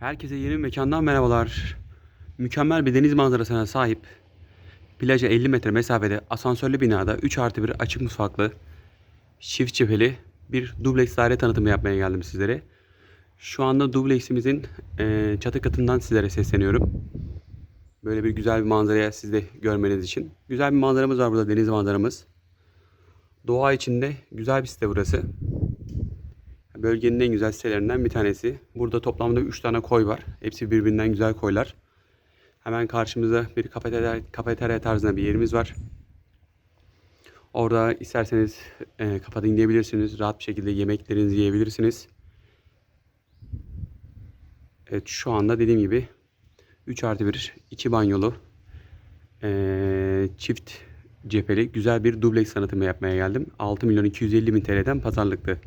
Herkese yeni bir mekandan merhabalar. Mükemmel bir deniz manzarasına sahip plaja 50 metre mesafede asansörlü binada 3 artı 1 açık mutfaklı çift cepheli bir dubleks daire tanıtımı yapmaya geldim sizlere. Şu anda dubleksimizin eee, çatı katından sizlere sesleniyorum. Böyle bir güzel bir manzaraya siz de görmeniz için. Güzel bir manzaramız var burada deniz manzaramız. Doğa içinde güzel bir site burası. Bölgenin en güzel sitelerinden bir tanesi. Burada toplamda 3 tane koy var. Hepsi birbirinden güzel koylar. Hemen karşımızda bir kafeterya, kafeterya tarzında bir yerimiz var. Orada isterseniz e, kafa dinleyebilirsiniz. Rahat bir şekilde yemeklerinizi yiyebilirsiniz. Evet şu anda dediğim gibi 3 artı 1, 2 banyolu, e, çift cepheli güzel bir dubleks sanatımı yapmaya geldim. 6 milyon 250 bin TL'den pazarlıktı.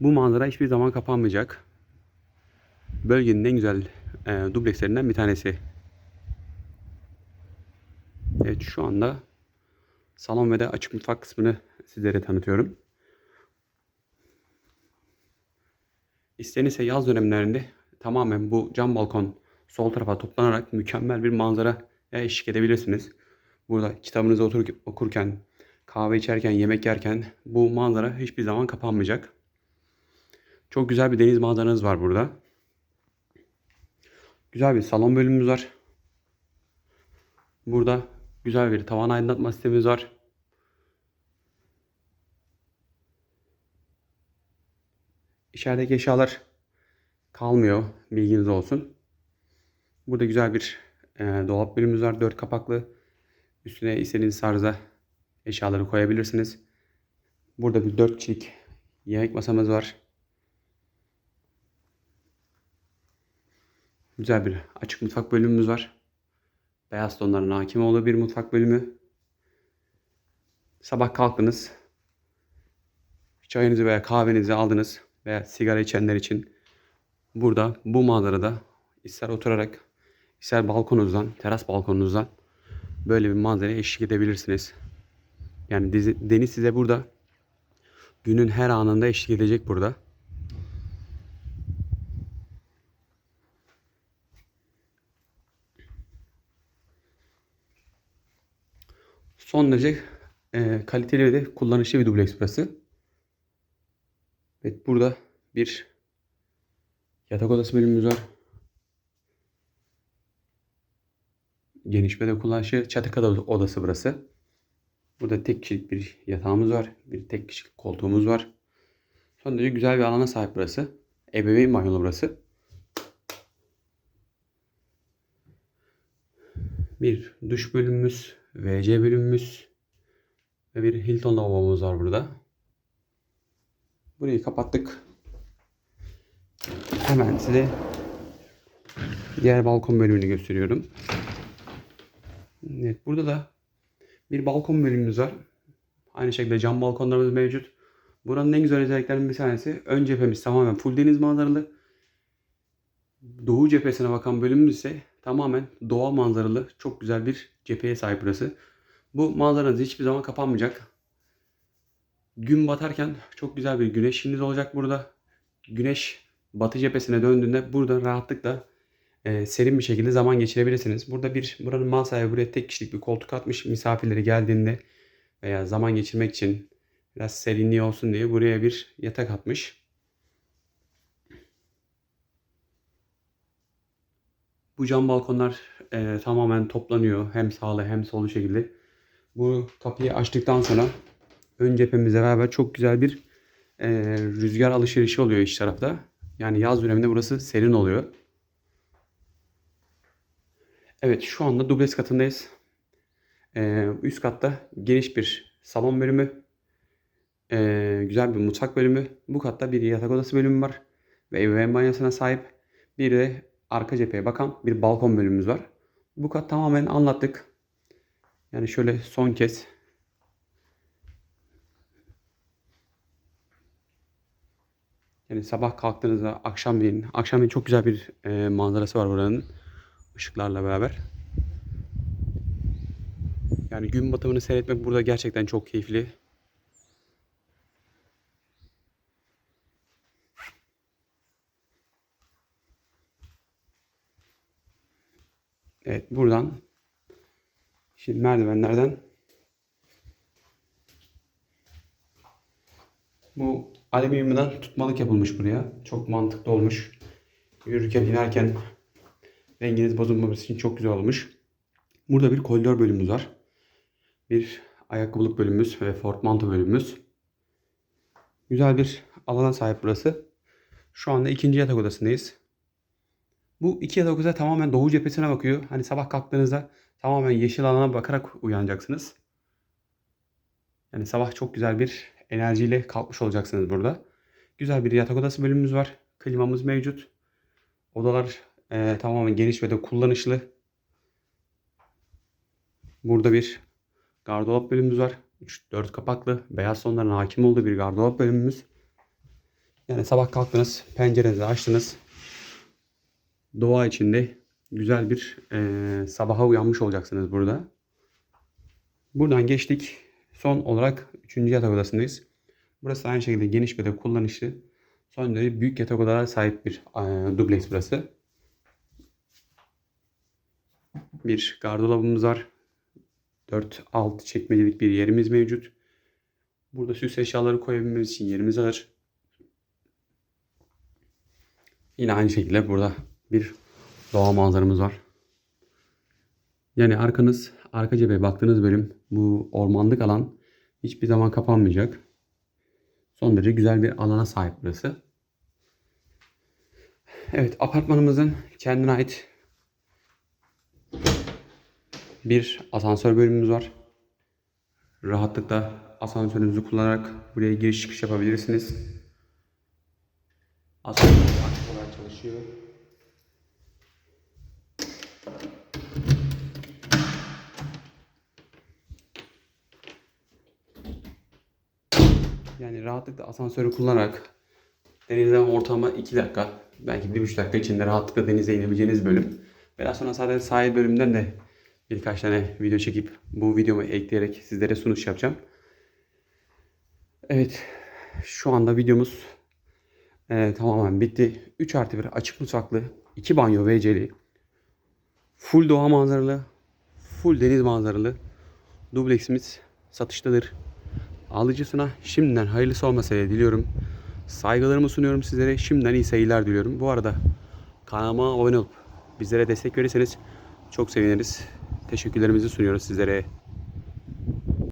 Bu manzara hiçbir zaman kapanmayacak. Bölgenin en güzel e, dublekslerinden bir tanesi. Evet şu anda salon ve de açık mutfak kısmını sizlere tanıtıyorum. İstenirse yaz dönemlerinde tamamen bu cam balkon sol tarafa toplanarak mükemmel bir manzara eşlik edebilirsiniz. Burada kitabınızı otur, okurken, kahve içerken, yemek yerken bu manzara hiçbir zaman kapanmayacak. Çok güzel bir deniz manzaranız var burada. Güzel bir salon bölümümüz var. Burada güzel bir tavan aydınlatma sistemimiz var. İçerideki eşyalar kalmıyor. Bilginiz olsun. Burada güzel bir e, dolap bölümümüz var. Dört kapaklı. Üstüne istediğiniz tarzda eşyaları koyabilirsiniz. Burada bir dört kişilik yemek masamız var. Güzel bir açık mutfak bölümümüz var. Beyaz tonların hakim olduğu bir mutfak bölümü. Sabah kalktınız. Çayınızı veya kahvenizi aldınız veya sigara içenler için burada bu manzarada ister oturarak ister balkonunuzdan, teras balkonunuzdan böyle bir manzaraya eşlik edebilirsiniz. Yani deniz size burada günün her anında eşlik edecek burada. Son derece e, kaliteli ve de kullanışlı bir dubleks burası. Evet burada bir yatak odası bölümümüz var. Geniş ve de kullanışlı çatı odası burası. Burada tek kişilik bir yatağımız var. Bir tek kişilik koltuğumuz var. Son derece güzel bir alana sahip burası. Ebeveyn banyolu burası. Bir duş bölümümüz, WC bölümümüz ve bir Hilton lavabomuz var burada. Burayı kapattık. Hemen size diğer balkon bölümünü gösteriyorum. Evet, burada da bir balkon bölümümüz var. Aynı şekilde cam balkonlarımız mevcut. Buranın en güzel özelliklerinden bir tanesi ön cephemiz tamamen full deniz manzaralı. Doğu cephesine bakan bölümümüz ise tamamen doğa manzaralı çok güzel bir cepheye sahip burası. Bu manzaranız hiçbir zaman kapanmayacak. Gün batarken çok güzel bir güneşiniz olacak burada. Güneş batı cephesine döndüğünde burada rahatlıkla e, serin bir şekilde zaman geçirebilirsiniz. Burada bir buranın mal sahibi buraya tek kişilik bir koltuk atmış misafirleri geldiğinde veya zaman geçirmek için biraz serinliği olsun diye buraya bir yatak atmış. Bu cam balkonlar e, tamamen toplanıyor. Hem sağlı hem solu şekilde. Bu kapıyı açtıktan sonra ön cephemizle beraber çok güzel bir e, rüzgar alışverişi oluyor iç tarafta. Yani yaz döneminde burası serin oluyor. Evet şu anda dubleks katındayız. E, üst katta geniş bir salon bölümü. e, güzel bir mutfak bölümü. Bu katta bir yatak odası bölümü var. Ve ebeveyn banyosuna sahip. Bir de arka cepheye bakan bir balkon bölümümüz var. Bu kat tamamen anlattık. Yani şöyle son kez Yani sabah kalktığınızda akşamleyin, akşamleyin çok güzel bir e, manzarası var buranın ışıklarla beraber. Yani gün batımını seyretmek burada gerçekten çok keyifli. Evet buradan şimdi merdivenlerden bu alüminyumdan tutmalık yapılmış buraya. Çok mantıklı olmuş. Yürürken inerken renginiz bozulmaması için çok güzel olmuş. Burada bir koridor bölümümüz var. Bir ayakkabılık bölümümüz ve portmanto bölümümüz. Güzel bir alana sahip burası. Şu anda ikinci yatak odasındayız. Bu iki yatak odası tamamen doğu cephesine bakıyor. Hani sabah kalktığınızda tamamen yeşil alana bakarak uyanacaksınız. Yani sabah çok güzel bir enerjiyle kalkmış olacaksınız burada. Güzel bir yatak odası bölümümüz var. Klimamız mevcut. Odalar e, tamamen geniş ve de kullanışlı. Burada bir gardırop bölümümüz var. 3-4 kapaklı. Beyaz tonların hakim olduğu bir gardırop bölümümüz. Yani sabah kalktınız, pencerenizi açtınız. Doğa içinde güzel bir e, sabaha uyanmış olacaksınız burada. Buradan geçtik. Son olarak 3. yatak odasındayız. Burası aynı şekilde geniş ve de kullanışlı. Son derece büyük yatak odalara sahip bir e, dubleks burası. Bir gardırobumuz var. 4-6 çekmecelik bir yerimiz mevcut. Burada süs eşyaları koyabilmemiz için yerimiz var. Yine aynı şekilde burada bir doğa manzaramız var. Yani arkanız, arka cepheye baktığınız bölüm bu ormanlık alan hiçbir zaman kapanmayacak. Son derece güzel bir alana sahip burası. Evet apartmanımızın kendine ait bir asansör bölümümüz var. Rahatlıkla asansörünüzü kullanarak buraya giriş çıkış yapabilirsiniz. Asansör aktif olarak çalışıyor. Yani rahatlıkla asansörü kullanarak denizden ortalama 2 dakika belki 1,5 dakika içinde rahatlıkla denize inebileceğiniz bölüm. Daha sonra sadece sahil bölümünden de birkaç tane video çekip bu videomu ekleyerek sizlere sunuş yapacağım. Evet şu anda videomuz e, tamamen bitti. 3 artı 1 açık mutfaklı, 2 banyo WC'li, full doğa manzaralı, full deniz manzaralı dubleksimiz satıştadır. Alıcısına şimdiden hayırlısı olmasaydı diliyorum. Saygılarımı sunuyorum sizlere. Şimdiden iyi seyirler diliyorum. Bu arada kanalıma abone olup bizlere destek verirseniz çok seviniriz. Teşekkürlerimizi sunuyoruz sizlere.